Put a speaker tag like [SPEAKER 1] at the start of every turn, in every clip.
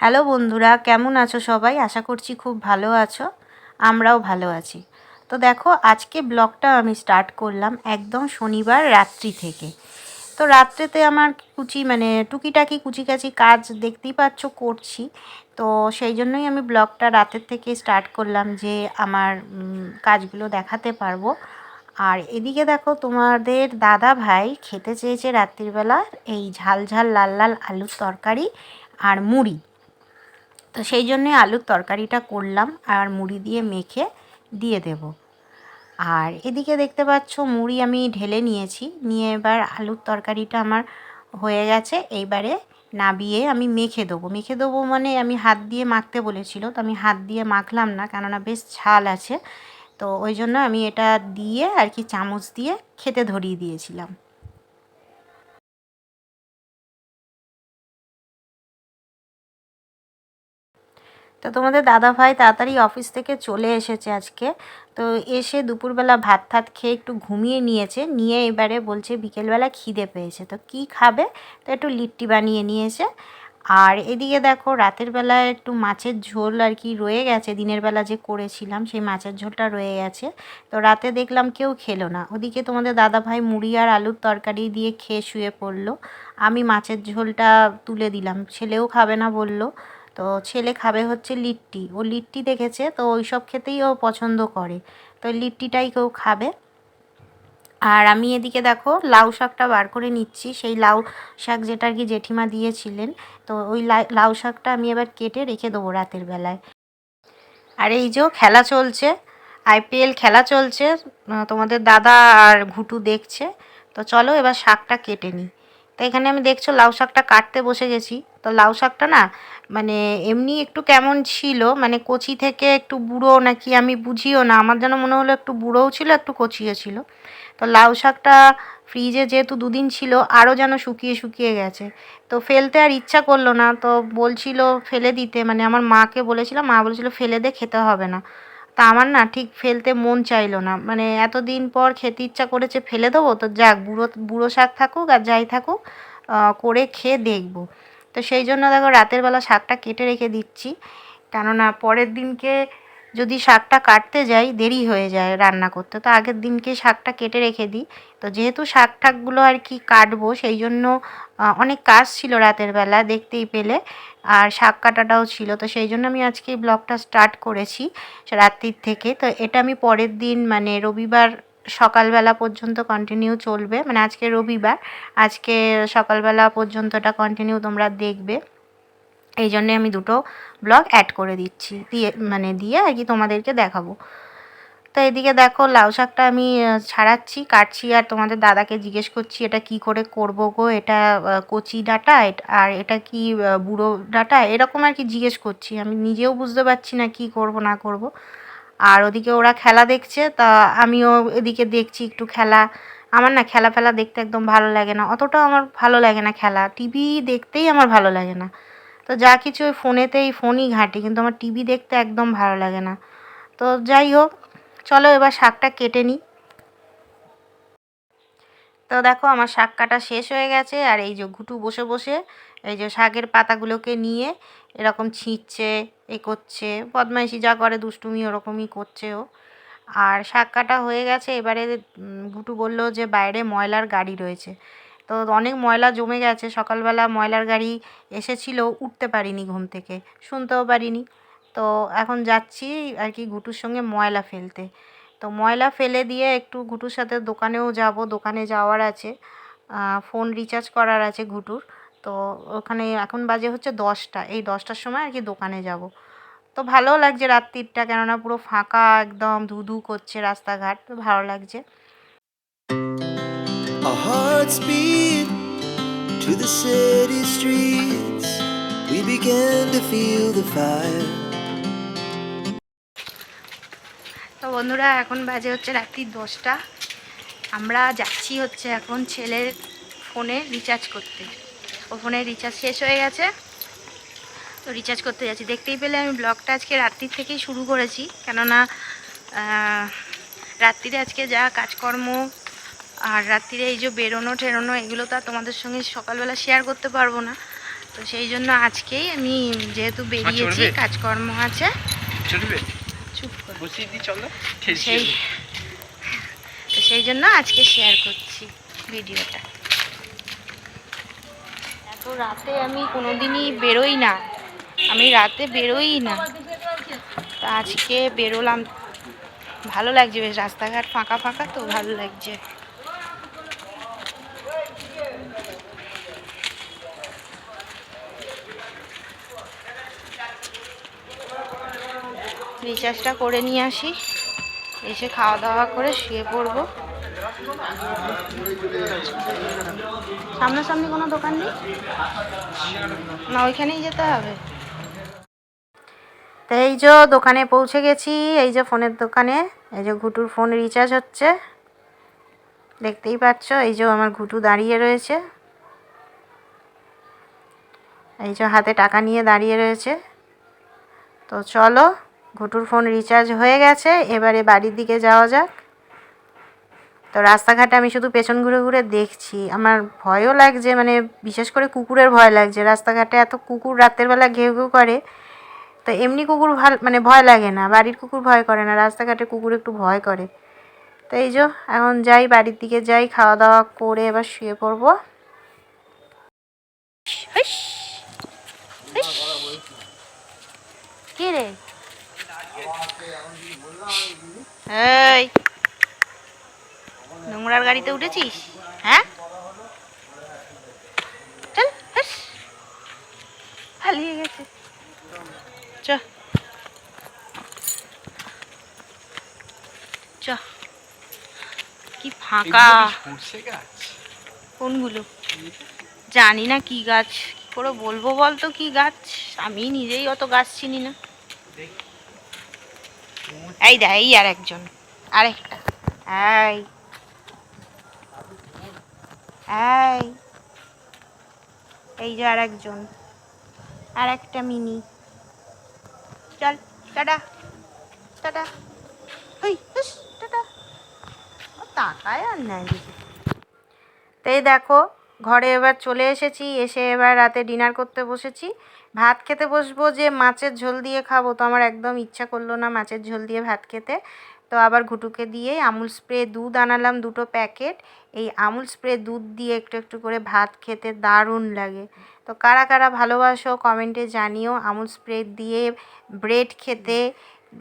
[SPEAKER 1] Hello বন্ধুরা, কেমন আছো সবাই? আশা করছি খুব ভালো আছো, আমরাও ভালো আছি। তো দেখো, আজকে ব্লগটা আমি স্টার্ট করলাম একদম শনিবার রাত্রি থেকে। তো রাত্রেতে আমার কুচি মানে টুকিটাকি কুচিকাচি কাজ দেখতেই পাচ্ছ, করছি। তো সেই জন্যই আমি ব্লগটা রাতের থেকে স্টার্ট করলাম যে আমার কাজগুলো দেখাতে পারব। আর এদিকে দেখো, তোমাদের দাদা ভাই খেতে চেয়েছে রাত্রিবেলা এই ঝাল ঝাল লাল লাল আলুর তরকারি আর মুড়ি। তো সেই জন্যে আলুর তরকারিটা করলাম আর মুড়ি দিয়ে মেখে দিয়ে দেব। আর এদিকে দেখতে পাচ্ছ মুড়ি আমি ঢেলে নিয়েছি, নিয়ে এবার আলুর তরকারিটা আমার হয়ে গেছে। এইবারে নাবিয়ে আমি মেখে দেবো। মেখে দেবো মানে আমি হাত দিয়ে মাখতে বলেছিল, তো আমি হাত দিয়ে মাখলাম না, কেননা বেশ ছাল আছে। তো ওই জন্য আমি এটা দিয়ে আর কি চামচ দিয়ে খেতে ধরিয়ে দিয়েছিলাম। তো তোমাদের দাদা ভাই তাড়াতাড়ি অফিস থেকে চলে এসেছে আজকে। তো এসে দুপুরবেলা ভাত ঠাত খেয়ে একটু ঘুমিয়ে নিয়েছে, নিয়ে এবারে বলছে বিকেলবেলা খিদে পেয়েছে। তো কি খাবে? তো একটু লিট্টি বানিয়ে নিয়েছে। আর এদিকে দেখো রাতের বেলা একটু মাছের ঝোল আর কি রয়ে গেছে, দিনের বেলা যে করেছিলাম সেই মাছের ঝোলটা রয়ে গেছে। তো রাতে দেখলাম কেউ খেলো না। ওদিকে তোমাদের দাদা ভাই মুড়ি আর আলুর তরকারি দিয়ে খেয়ে শুয়ে পড়ল। আমি মাছের ঝোলটা তুলে দিলাম, ছেলেও খাবে না বলল। তো ছেলে খাবে হচ্ছে লিট্টি। ও লিট্টি দেখেছে, তো ওই সব খেতেই ও পছন্দ করে। তো লিট্টিটাই কেউ খাবে। আর আমি এদিকে দেখো, লাউ শাকটা বার করে নিচ্ছি। সেই লাউ শাক যেটা আর কি জেঠিমা দিয়েছিলেন, তো ওই লাউ শাকটা আমি এবার কেটে রেখে দেবো রাতের বেলায়। আর এই যে খেলা চলছে আইপিএল খেলা চলছে তোমাদের দাদা আর ঘুটু দেখছে। তো চলো এবার শাকটা কেটে নিই। তো এখানে আমি দেখছ লাউ শাকটা কাটতে বসে গেছি। তো লাউ শাকটা না মানে এমনি একটু কেমন ছিল মানে কচি থেকে একটু বুড়ো নাকি আমি বুঝিও না, আমার যেন মনে হলো একটু বুড়োও ছিল, একটু কচিও ছিল। তো লাউ শাকটা ফ্রিজে যেহেতু দুদিন ছিল, আরও যেন শুকিয়ে শুকিয়ে গেছে। তো ফেলতে আর ইচ্ছা করল না, তো বলছিল ফেলে দিতে মানে আমার মাকে বলেছিলাম, মা বলেছিল ফেলে দে, খেতে হবে না। তা আমার না ঠিক ফেলতে মন চাইলো না মানে এতদিন পর খেতে ইচ্ছা করেছে ফেলে দেবো, তো যাক, বুড়ো বুড়ো শাক থাকুক আর যাই থাকুক করে খেয়ে দেখব। তো সেই জন্য দেখো রাতের বেলা শাকটা কেটে রেখে দিচ্ছি। কেননা পরের দিনকে যদি শাকটা কাটতে যাই, দেরি হয়ে যায় রান্না করতে। তো আগের দিনকে শাকটা কেটে রেখে দিই। তো যেহেতু শাক ঠাকগুলো আর কি কাটবো, সেই জন্য অনেক কাজ ছিল রাতের বেলা দেখতেই পেলে। আর শাক কাটাটাও ছিল। তো সেই জন্য আমি আজকে ব্লগটা স্টার্ট করেছি রাত্রির থেকে। তো এটা আমি পরের দিন মানে রবিবার সকালবেলা পর্যন্ত কন্টিনিউ চলবে। মানে আজকে রবিবার, আজকে সকালবেলা পর্যন্ত এটা কন্টিনিউ তোমরা দেখবে। এই জন্যে আমি দুটো ব্লগ অ্যাড করে দিচ্ছি। দিয়ে মানে দিয়ে আর কি তোমাদেরকে দেখাবো। তো এদিকে দেখো, লাউ শাকটা আমি ছাড়াচ্ছি, কাটছি আর তোমাদের দাদাকে জিজ্ঞেস করছি, এটা কি করে করব গো? এটা কচি ডাটা আর এটা কি বুড়ো ডাটা? এরকম আর কি জিজ্ঞেস করছি। আমি নিজেও বুঝতে পারছি না কি করব, না করব। আর ওদিকে ওরা খেলা দেখছে, তা আমিও এদিকে দেখছি একটু খেলা। আমার না খেলা ফেলা দেখতে একদম ভালো লাগে না। অতটাও আমার ভালো লাগে না খেলা। টিভি দেখতেই আমার ভালো লাগে না। তো যা কিছু ওই ফোনেতেই, ফোনই ঘাঁটি, কিন্তু আমার টিভি দেখতে একদম ভালো লাগে না। তো যাই হোক, চলো এবার শাকটা কেটে নিই। তো দেখো, আমার শাক কাটা শেষ হয়ে গেছে, আর এই যে ঘুটু বসে বসে, এই যে শাকের পাতাগুলোকে নিয়ে এরকম ছিঁচছে এ করছে, বদমাইশি যা করে, দুষ্টুমি ওরকমই করছে ও। আর শাক কাটা হয়ে গেছে, এবারে ঘুটু বলল যে বাইরে ময়লার গাড়ি রয়েছে। তো অনেক ময়লা জমে গেছে, সকালবেলা ময়লার গাড়ি এসেছিল, উঠতে পারিনি ঘুম থেকে, শুনতেও পারিনি। তো এখন যাচ্ছি আর কি ঘুটুর সঙ্গে ময়লা ফেলতে। তো ময়লা ফেলে দিয়ে একটু ঘুটুর সাথে দোকানেও যাব, দোকানে যাওয়ার আছে ফোন রিচার্জ করার আছে ঘুটুর তো ওখানে এখন বাজে হচ্ছে দশটা। এই দশটার সময় আর কি দোকানে যাব। তো ভালো লাগছে রাত্রিটা কেননা পুরো ফাঁকা একদম ধু ধু করছে রাস্তাঘাট তো ভালো লাগছে।
[SPEAKER 2] To the city streets. We began to feel the fire.
[SPEAKER 1] তো বন্ধুরা এখন বাজে হচ্ছে রাত্রি দশটা। আমরা যাচ্ছি হচ্ছে এখন ছেলের ফোনে রিচার্জ করতে। ও ফোনে রিচার্জ শেষ হয়ে গেছে। তো রিচার্জ করতে যাচ্ছি। দেখতেই পেলে আমি ব্লগটা আজকে রাত্রির থেকেই শুরু করেছি। কেননা রাত্রিরে আজকে যা কাজকর্ম আর রাত্রিরে এই যে বেরোনো টেরোনো এগুলো তো আর তোমাদের সঙ্গে সকালবেলা শেয়ার করতে পারব না। তো সেই জন্য আজকেই আমি যেহেতু বেরিয়েছি কাজকর্ম আছে। চুপ সেই তো সেই জন্য আজকে শেয়ার করছি ভিডিওটা। এত রাতে আমি কোনোদিনই বেরোই না। আমি রাতে বেরোই না। তা আজকে বেরোলাম। ভালো লাগছে বেশ, রাস্তাঘাট ফাঁকা ফাঁকা তো ভালো লাগছে। রিচার্জটা করে নিয়ে আসি। এসে খাওয়া দাওয়া করে শুয়ে পড়ব। সামনাসামনি কোনো দোকান নেই? না, ওইখানেই যেতে হবে। তো এই যে দোকানে পৌঁছে গেছি, এই যে ফোনের দোকানে, এই যে ঘুটুর ফোন রিচার্জ হচ্ছে। দেখতেই পাচ্ছ, এই যে আমার ঘুটু দাঁড়িয়ে রয়েছে। এই যে হাতে টাকা নিয়ে দাঁড়িয়ে রয়েছে। তো চলো, ঘুটুর ফোন রিচার্জ হয়ে গেছে, এবারে বাড়ির দিকে যাওয়া যাক। তো রাস্তাঘাটে আমি শুধু পেছন ঘুরে ঘুরে দেখছি। আমার ভয়ও লাগছে মানে বিশেষ করে কুকুরের ভয় লাগছে। রাস্তাঘাটে এত কুকুর রাতের বেলা ঘেউ ঘেউ করে তো এমনি কুকুর ভালো মানে ভয় লাগে না বাড়ির কুকুর ভয় করে না রাস্তাঘাটে কুকুর একটু ভয় করে। তো এই যে এখন যাই বাড়ির দিকে যাই খাওয়া দাওয়া করে এবার শুয়ে পড়ব। কে রে? এই নোংরার গাড়িতে উঠেছিস? হ্যাঁ? চল গেছে। চ। চ। কি ফাঁকা। কোনগুলো? জানি না কি গাছ। কি করে বলব বলতো কি গাছ? আমি নিজেই অত গাছ চিনি না। এই দা এই আর একজন। আরেকটা। এই। এই এই যে আর একজন আর একটা মিনি। চল, টাটা টাটা। ওই টাটা। তাকায় আর নাই দেখি। তো এই দেখো, ঘরে এবার চলে এসেছি, এসে এবার রাতে ডিনার করতে বসেছি। ভাত খেতে বসবো যে মাছের ঝোল দিয়ে খাব, তো আমার একদম ইচ্ছা করল না মাছের ঝোল দিয়ে ভাত খেতে। তো আবার ঘুটুকে দিয়ে আমুল স্প্রে দুধ আনালাম দুটো প্যাকেট। এই আমুল স্প্রে দুধ দিয়ে একটু একটু করে ভাত খেতে দারুণ লাগে। তো কারা কারা ভালোবাসো কমেন্টে জানিও। আমুল স্প্রে দিয়ে ব্রেড খেতে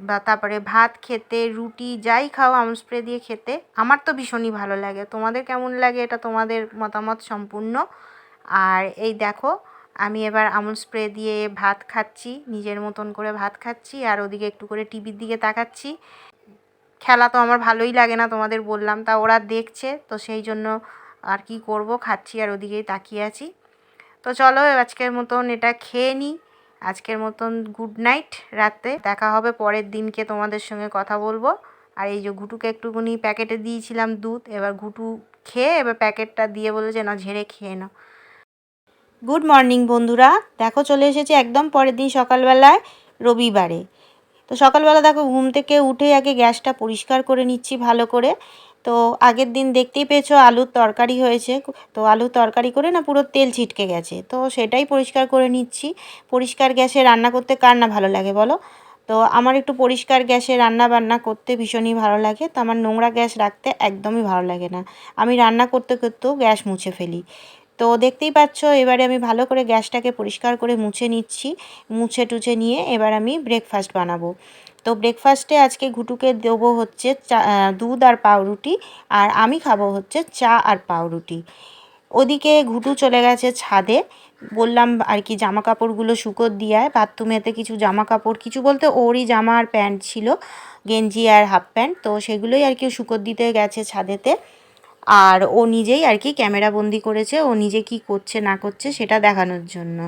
[SPEAKER 1] বা তারপরে ভাত খেতে, রুটি যাই খাও আমুল স্প্রে দিয়ে খেতে, আমার তো ভীষণই ভালো লাগে। তোমাদের কেমন লাগে এটা তোমাদের মতামত সম্পূর্ণ। আর এই দেখো, আমি এবার আমুল স্প্রে দিয়ে ভাত খাচ্ছি, নিজের মতন করে ভাত খাচ্ছি, আর ওদিকে একটু করে টিভির দিকে তাকাচ্ছি। খেলা তো আমার ভালোই লাগে না, তোমাদের বললাম, তা ওরা দেখছে, তো সেই জন্য আর কি করব, খাচ্ছি আর ওদিকেই তাকিয়ে আছি। তো চলো, আজকের মতন এটা খেয়ে নিই আজকের মতন গুড নাইট রাতে দেখা হবে, পরের দিনকে তোমাদের সঙ্গে কথা বলব। আর এই যে ঘুটুকে একটুকুনি প্যাকেটে দিয়েছিলাম দুধ, এবার ঘুটু খেয়ে এবার প্যাকেটটা দিয়ে বলেছে না, ঝেড়ে খেয়ে নাও। গুড মর্নিং বন্ধুরা। দেখো, চলে এসেছি একদম পরের দিন সকালবেলায়, রবিবারে। তো সকালবেলা দেখো ঘুম থেকে উঠে আগে গ্যাসটা পরিষ্কার করে নিচ্ছি ভালো করে। তো আগের দিন দেখতেই পেয়েছ আলুর তরকারি হয়েছে। তো আলুর তরকারি করে না পুরো তেল ছিটকে গেছে। তো সেটাই পরিষ্কার করে নিচ্ছি। পরিষ্কার গ্যাসে রান্না করতে কার না ভালো লাগে বলো? তো আমার একটু পরিষ্কার গ্যাসে রান্না বান্না করতে ভীষণই ভালো লাগে। তো আমার নোংরা গ্যাস রাখতে একদমই ভালো লাগে না। আমি রান্না করতে করতেও গ্যাস মুছে ফেলি। তো দেখতেই পাচ্ছ, এবারে আমি ভালো করে গ্যাসটাকে পরিষ্কার করে মুছে নিচ্ছি। মুছে টুছে নিয়ে এবার আমি ব্রেকফাস্ট বানাবো। তো ব্রেকফাস্টে আজকে ঘুটুকে দেবো হচ্ছে চা দুধ আর পাউরুটি, আর আমি খাব হচ্ছে চা আর পাউরুটি। ওদিকে ঘুটু চলে গেছে ছাদে। বললাম আর কি জামা কাপড়গুলো শুকোর দিয়ে বাথরুমেতে কিছু জামা কাপড় কিছু বলতে ওরই জামা আর প্যান্ট ছিল, গেঞ্জি আর হাফ প্যান্ট। তো সেগুলোই আর কি শুকোর দিতে গেছে ছাদেতে। আর ও নিজেই আর কি ক্যামেরা বন্দি করেছে ও নিজে কি করছে না করছে সেটা দেখানোর জন্য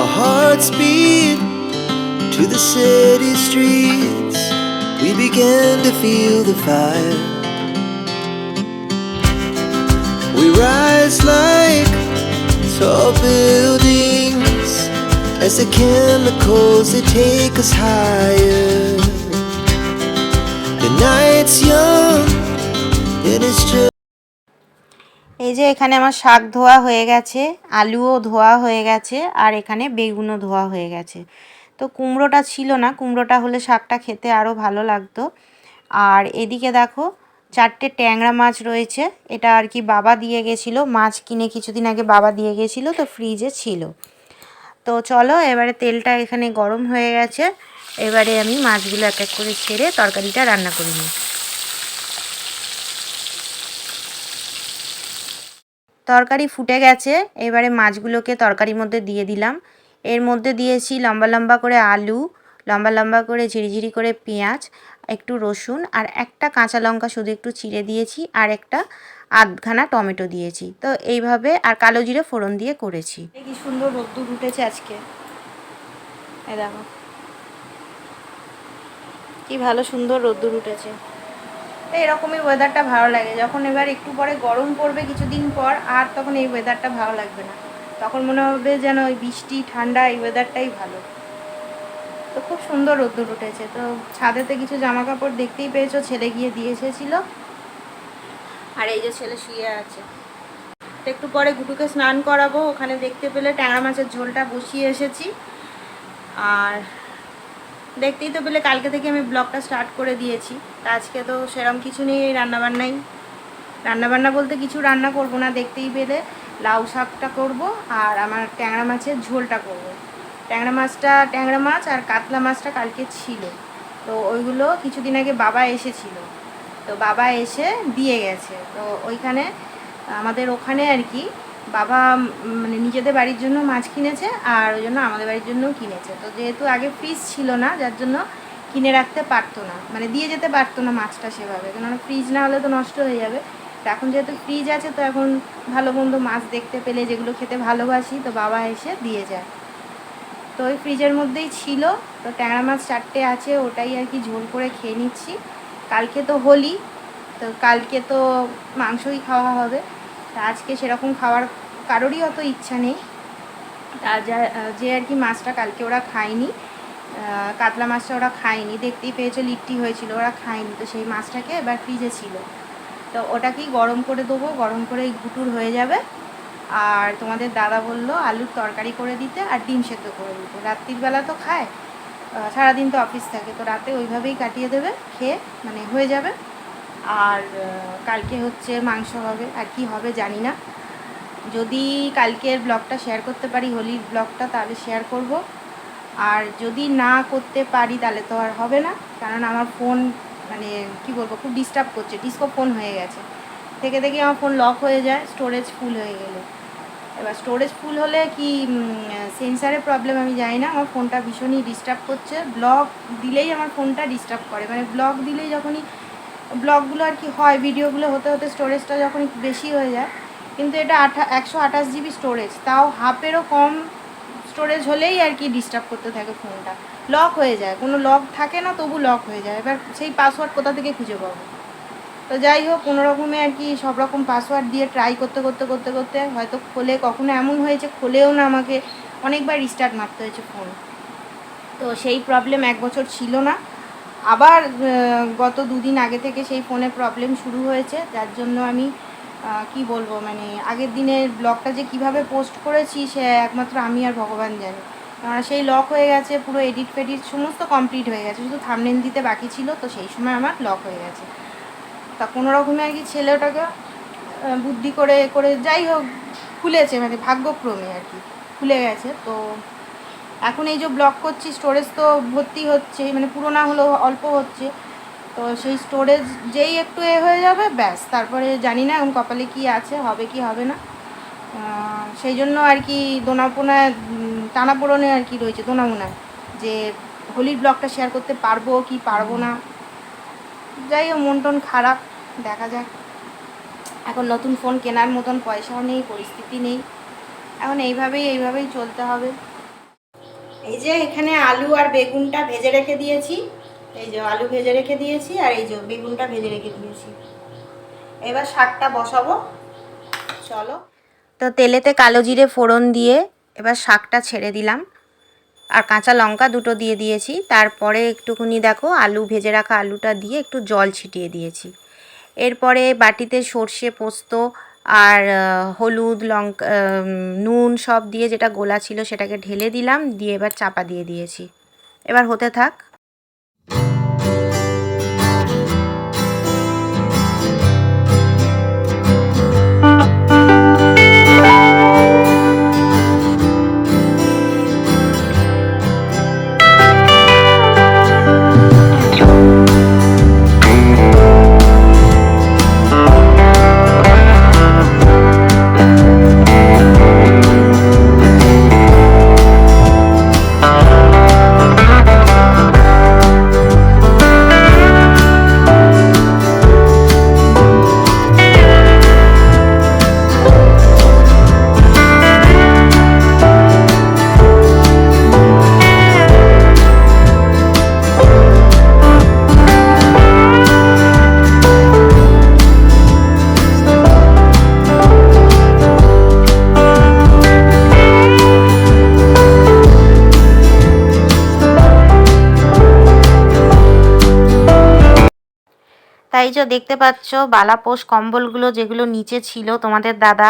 [SPEAKER 2] Our hearts beat to the city streets. We began to feel the fire. We rise like tall buildings as the chemicals they take us higher.
[SPEAKER 3] এই যে এখানে আমার শাক ধোয়া হয়ে গেছে, আলুও ধোয়া হয়ে গেছে, আর এখানে বেগুনও ধোয়া হয়ে গেছে। তো কুমড়োটা ছিল না, কুমড়োটা হলে শাকটা খেতে আরও ভালো লাগতো। আর এদিকে দেখো, চারটে ট্যাংরা মাছ রয়েছে। এটা আর কি বাবা দিয়ে গেছিল, মাছ কিনে কিছুদিন আগে বাবা দিয়ে গেছিল, তো ফ্রিজে ছিল। তো চলো, এবারে তেলটা এখানে গরম হয়ে গেছে। এবারে আমি মাছগুলো এক এক করে ছেড়ে তরকারিটা রান্না করে নিই। তরকারি ফুটে গেছে, এবারে মাছগুলোকে তরকারির মধ্যে দিয়ে দিলাম। এর মধ্যে দিয়েছি লম্বা লম্বা করে আলু, লম্বা লম্বা করে ঝিরিঝিরি করে পেঁয়াজ, একটু রসুন আর একটা কাঁচা লঙ্কা শুধু একটু চিড়ে দিয়েছি আর একটা আধখানা টমেটো দিয়েছি। তো এইভাবে আর কালো জিরে ফোড়ন দিয়ে করেছি। কি সুন্দর রোদ্দুর উঠেছে আজকে। দেখো। কি ভালো সুন্দর রোদ্দুর উঠেছে। এরকমই ওয়েদারটা ভালো লাগে। যখন এবার একটু পরে গরম পড়বে কিছুদিন পর, আর তখন এই ওয়েদারটা ভালো লাগবে না। তখন মনে হবে যেন ওই বৃষ্টি, ঠান্ডা, এই ওয়েদারটাই ভালো। তো খুব সুন্দর রোদ্দুর উঠেছে। তো ছাদেতে কিছু জামা কাপড় দেখতেই পেয়েছ, ছেলে গিয়ে দিয়ে এসেছিল আর এই যে ছেলে শুয়ে আছে। তো একটু পরে গুটুকে স্নান করাবো। ওখানে দেখতে পেলে ট্যাংরা মাছের ঝোলটা বসিয়ে এসেছি। আর দেখতেই তো পেলে কালকে থেকে আমি ব্লগটা স্টার্ট করে দিয়েছি। তা আজকে তো সেরম কিছু নেই রান্নাবান্নাই। রান্নাবান্না বলতে কিছু রান্না করব না, দেখতেই পেলে লাউ শাকটা করব আর আমার ট্যাংরা মাছের ঝোলটা করব। ট্যাংরা মাছটা, ট্যাংরা মাছ আর কাতলা মাছটা কালকে ছিল। তো ওইগুলো কিছুদিন আগে বাবা এসেছিল। তো বাবা এসে দিয়ে গেছে। তো ওইখানে আমাদের ওখানে আর কি বাবা মানে নিজেদের বাড়ির জন্য মাছ কিনেছে আর ওই জন্য আমাদের বাড়ির জন্যও কিনেছে। তো যেহেতু আগে ফ্রিজ ছিল না, যার জন্য কিনে রাখতে পারতো না। মানে দিয়ে যেতে পারতো না মাছটা সেভাবে, কেননা ফ্রিজ না হলে তো নষ্ট হয়ে যাবে। তো এখন যেহেতু ফ্রিজ আছে, তো এখন ভালো মন্দ মাছ দেখতে পেলে যেগুলো খেতে ভালোবাসি, তো বাবা এসে দিয়ে যায়। তো ওই ফ্রিজের মধ্যেই ছিল। তো ট্যাংরা মাছ চারটে আছে, ওটাই আর কি ঝোল করে খেয়ে নিচ্ছি। কালকে তো হোলি, তো কালকে তো মাংসই খাওয়া হবে। তা আজকে সেরকম খাওয়ার কারোরই অত ইচ্ছা নেই। তা যা, যে আর কি মাছটা কালকে ওরা খায়নি কাতলা মাছটা ওরা খায়নি, দেখতেই পেয়েছ লিট্টি হয়েছিল, ওরা খায়নি। তো সেই মাছটাকে এবার ফ্রিজে ছিল। তো ওটাকেই গরম করে দেবো, গরম করে গুটুর হয়ে যাবে। আর তোমাদের দাদা বলল আলুর তরকারি করে দিতে আর ডিম সেদ্ধ করে দিতে। রাত্রির বেলা তো খায় সারাদিন তো অফিস থাকে। তো রাতে ওইভাবেই কাটিয়ে দেবে, খেয়ে মানে হয়ে যাবে। আর কালকে হচ্ছে মাংস হবে, আর কি হবে জানি না। যদি কালকের ব্লগটা শেয়ার করতে পারি, হোলির ব্লগটা, তাহলে শেয়ার করব। আর যদি না করতে পারি, তাহলে তো আর হবে না, কারণ আমার ফোন মানে কি বলব, খুব ডিস্টার্ব করছে ডিসকো ফোন হয়ে গেছে। থেকে থেকে আমার ফোন লক হয়ে যায় স্টোরেজ ফুল হয়ে গেলে। এবার স্টোরেজ ফুল হলে কি সেন্সারের প্রবলেম আমি জানি না, আমার ফোনটা ভীষণই ডিস্টার্ব করছে। ব্লগ দিলেই আমার ফোনটা ডিস্টার্ব করে মানে ব্লগ দিলেই যখনই ব্লগগুলো আর কি হয়, ভিডিওগুলো হতে হতে স্টোরেজটা যখন একটু বেশি হয়ে যায়, কিন্তু এটা আঠা, একশো আঠাশ জিবি স্টোরেজ তাও হাফেরও কম স্টোরেজ হলেই আর কি ডিস্টার্ব করতে থাকে ফোনটা লক হয়ে যায়, কোনো লক থাকে না, তবু লক হয়ে যায়। এবার সেই পাসওয়ার্ড কোথা থেকে খুঁজে পাবো? তো যাই হোক, কোনো রকমে আর কি সব রকম পাসওয়ার্ড দিয়ে ট্রাই করতে করতে করতে করতে, হয়তো খোলে, কখনো এমন হয়েছে, খোলেও না আমাকে, অনেকবার রিস্টার্ট মারতে হয়েছে ফোন তো সেই প্রবলেম এক বছর ছিল না। আবার গত দুদিন আগে থেকে সেই ফোনে প্রবলেম শুরু হয়েছে যার জন্য আমি কি বলব মানে আগের দিনের ব্লগটা যে কীভাবে পোস্ট করেছি সে একমাত্র আমি আর ভগবান জানি। কেননা সেই লক হয়ে গেছে পুরো এডিট ফেডিট সমস্ত কমপ্লিট হয়ে গেছে শুধু থামনেল দিতে বাকি ছিল তো সেই সময় আমার লক হয়ে গেছে। তা কোনো রকমে আর কি ছেলেটাকে আহ, বুদ্ধি করে করে যাই হোক খুলেছে মানে ভাগ্যক্রমে আর কি খুলে গেছে তো এখন এই যে ব্লক করছি স্টোরেজ তো ভর্তি হচ্ছে মানে পুরো না হলেও অল্প হচ্ছে। তো সেই স্টোরেজ যেই একটু এ হয়ে যাবে ব্যাস। তারপরে জানি না এখন কপালে কি আছে হবে কি হবে না। সেই জন্য আর কি দোনাপোনায় উম, টানাপোড়নে আর কি রয়েছে দোনামোনায় যে হোলির ব্লগটা শেয়ার করতে পারব কি পারব না। যাই হোক মন টন খারাপ দেখা যাক। এখন নতুন ফোন কেনার মতন পয়সাও নেই পরিস্থিতি নেই। এখন এইভাবেই এইভাবেই চলতে হবে। এই যে এখানে আলু আর বেগুনটা ভেজে রেখে দিয়েছি। এই যে আলু ভেজে রেখে দিয়েছি আর এই যে বেগুনটা ভেজে রেখে দিয়েছি। এবার শাকটা বসাবো। চলো। তো তেলেতে কালো জিরে ফোড়ন দিয়ে এবার শাকটা ছেড়ে দিলাম। আর কাঁচা লঙ্কা দুটো দিয়ে দিয়েছি। তারপরে একটুখানি দেখো আলু ভেজে রাখা আলুটা দিয়ে একটু জল ছিটিয়ে দিয়েছি। এরপরে বাটিতে সর্ষে পোস্ত
[SPEAKER 1] আর হলুদ, লঙ্কা নুন সব দিয়ে যেটা গোলা ছিল সেটাকে ঢেলে দিলাম, দিয়ে এবার চাপা দিয়ে দিয়েছি। এবার হতে থাক। তাই যে দেখতে পাচ্ছ বালাপোষ কম্বলগুলো যেগুলো নিচে ছিল তোমাদের দাদা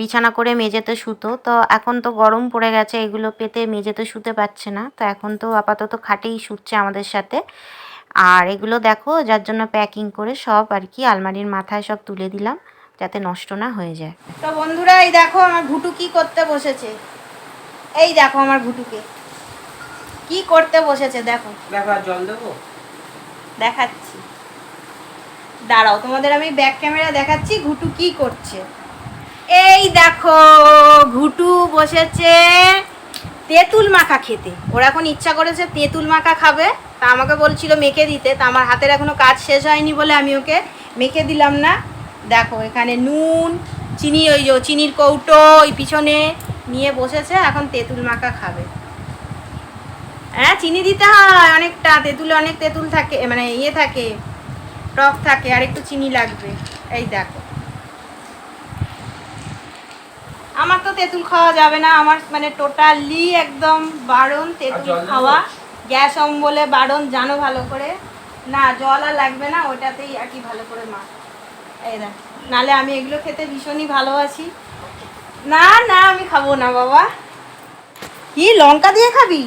[SPEAKER 1] বিছানা করে মেঝেতে শুতো তো এখন তো গরম পড়ে গেছে এগুলো পেতে মেঝেতে শুতে পারছে না। তো এখন তো আপাতত খাটেই শুচ্ছে আমাদের সাথে। আর এগুলো দেখো যার জন্য প্যাকিং করে সব আর কি আলমারির মাথায় সব তুলে দিলাম যাতে নষ্ট না হয়ে যায়। তো বন্ধুরা এই দেখো আমার ঘুটু কি করতে বসেছে। এই দেখো আমার ঘুটুকে। কি করতে বসেছে দেখো।
[SPEAKER 4] দেখো জল দেবো?
[SPEAKER 1] দেখাচ্ছি। দাঁড়াও, তোমাদের আমি ব্যাক ক্যামেরা দেখাচ্ছি ঘুটু কি করছে। এই দেখো, ঘুটু বসেছে তেঁতুল মাখা খেতে। ওর এখন ইচ্ছা করেছে তেঁতুল মাখা খাবে, তা আমাকে বলছিল মেখে দিতে, তা আমার হাতের এখনও কাজ শেষ হয়নি বলে আমি ওকে মেখে দিলাম না। দেখো, এখানে নুন, চিনি, ওই যে চিনির কৌটো ওই পিছনে নিয়ে বসেছে, এখন তেঁতুল মাখা খাবে। হ্যাঁ চিনি দিতে হয় অনেকটা, তেঁতুলে অনেক তেঁতুল থাকে মানে ইয়ে থাকে। টক থাকে আর একটু চিনি লাগবে। এই দেখো। আমার তো তেঁতুল খাওয়া যাবে না আমার মানে টোটালি একদম বারণ তেঁতুল খাওয়া। গ্যাস অম্বলে বারণ জানো ভালো করে? না জল আর লাগবে না ওটাতেই আর কি ভালো করে মা এই দেখ নালে আমি এগুলো খেতে ভীষণই ভালোবাসি। না না আমি খাব না বাবা। কি লঙ্কা দিয়ে খাবি?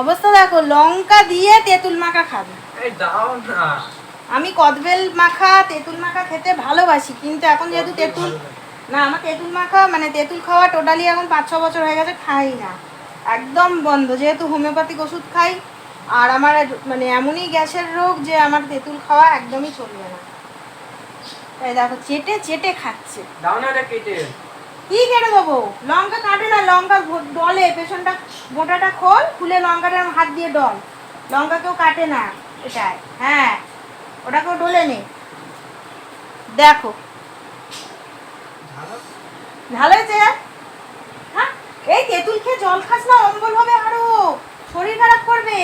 [SPEAKER 1] অবস্থা দেখো লঙ্কা দিয়ে তেঁতুল মাখা খাবে। আমি কদবেল মাখা তেঁতুল মাখা খেতে ভালোবাসি কিন্তু এখন যেহেতু তেঁতুল না আমার তেঁতুল মাখা মানে তেঁতুল খাওয়া টোটালি এখন পাঁচ ছ বছর হয়ে গেছে খাই না। একদম বন্ধ যেহেতু হোমিওপ্যাথিক ওষুধ খাই আর আমার মানে এমনই গ্যাসের রোগ যে আমার তেঁতুল খাওয়া একদমই চলবে না। তাই দেখো চেটে চেটে খাচ্ছে।
[SPEAKER 4] কেটে।
[SPEAKER 1] কি কেটে দেবো? লঙ্কা কাটে না লঙ্কা ডলে পেছনটা গোটাটা খোল খুলে লঙ্কাটা হাত দিয়ে ডল। লঙ্কা কেউ কাটে না। এটাই। হ্যাঁ ওটা কেউ ডলে নে। দেখো। ভালো হয়েছে? হ্যাঁ এই তেঁতুল খেয়ে জল খাস না অম্বল হবে আরও। শরীর খারাপ করবে।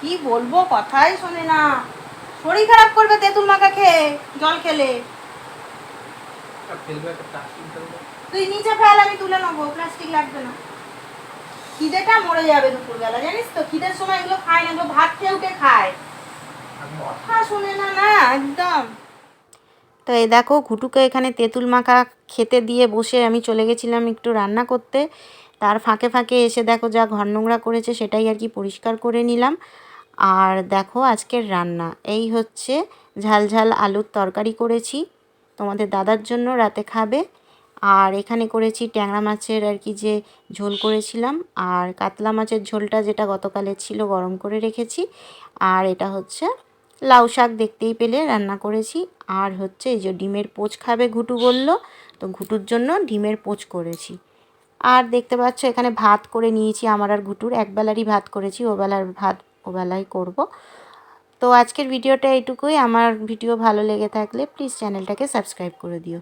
[SPEAKER 1] কি বলব কথাই শোনে না। শরীর খারাপ করবে তেঁতুল মাখা খেয়ে জল খেলে। তুই নিচে ফেল আমি তুলে নেব। প্লাস্টিক লাগবে না। খিদেটা মরে যাবে দুপুরবেলা জানিস তো? খিদের সময় এগুলো খায় না এগুলো ভাত খেয়ে? উঠে খায় কথা শুনে না না একদম। তো এই দেখো ঘুটুকে এখানে তেঁতুল মাখা খেতে দিয়ে বসে আমি চলে গেছিলাম একটু রান্না করতে। তার ফাঁকে ফাঁকে এসে দেখো যা ঘর নোংরা করেছে সেটাই আর কি পরিষ্কার করে নিলাম। আর দেখো আজকের রান্না এই হচ্ছে ঝাল ঝাল আলুর তরকারি করেছি। তোমাদের দাদার জন্য রাতে খাবে। আর এখানে করেছি ট্যাংরা মাছের আর কি যে ঝোল করেছিলাম। আর কাতলা মাছের ঝোলটা যেটা গতকালের ছিল গরম করে রেখেছি। আর এটা হচ্ছে লাউ শাক দেখতেই পেলে রান্না করেছি। আর হচ্ছে এই যে ডিমের পোচ খাবে ঘুটু বলল, তো ঘুটুর জন্য ডিমের পোচ করেছি। আর দেখতে পাচ্ছ এখানে ভাত করে নিয়েছি আমার আর ঘুটুর। একবেলারই ভাত করেছি, ওবেলার ভাত ওবেলায় করব। তো আজকের ভিডিওটা এইটুকুই আমার ভিডিও ভালো লেগে থাকলে প্লিজ চ্যানেলটাকে সাবস্ক্রাইব করে দিও।